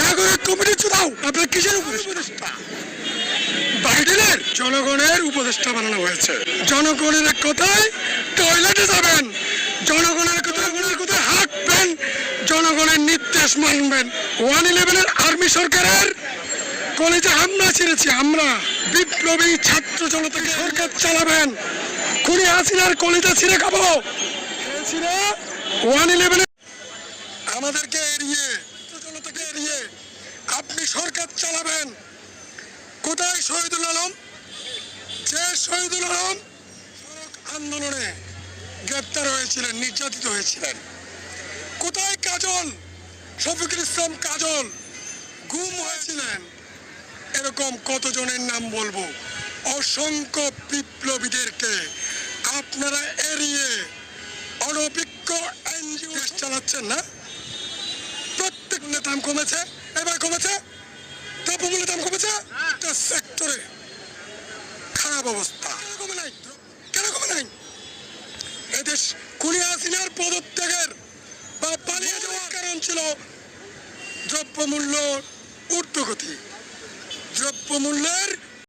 নাগরিক কমিটি চুদাও আপনার কিসের উপদেষ্টা? বাইডেনের। জনগণের উপদেষ্টা বানানো হয়েছে। জনগণের কথায় টয়লেটে যাবেন। জনগণের জনগণের কথায় হাঁকবেন। জনগণের নির্দেশ মানবেন। ওয়ান ইলেভেনের আর্মি সরকারের কলেজে হামলা ছেড়েছি, আমরা বিপ্লবী ছাত্র জনতাকে সরকার চালাবেন। খুনি হাসিনার কলেজে ছিঁড়ে খাব। ওয়ান ইলেভেনের আমাদেরকে এড়িয়ে আপনি সরকার চালাবেন। কোথায় শহীদুল আলম? যে শহীদুল আলম আন্দোলনে গ্রেপ্তার হয়েছিলেন, নির্যাতিত হয়েছিলেন। কোথায় কাজল? শফিকুল ইসলাম কাজল গুম হয়েছিলেন। এরকম কতজনের নাম বলব? অসংখ্য বিপ্লবীদেরকে আপনারা এড়িয়ে অনভিজ্ঞ এনজিও চালাচ্ছেন না? দাম কমেছে? এবার কমেছে? দ্রব্যমূল্যের দাম কমেছে? একটা সেক্টরে খারাপ অবস্থা। কমে নাই? কেন কমে নাই? এদেশ কুলিয়া সিনার পদত্যাগের বা পালিয়ে যাওয়ার কারণ ছিল দ্রব্যমূল্য ঊর্ধ্বগতি। দ্রব্যমূল্যের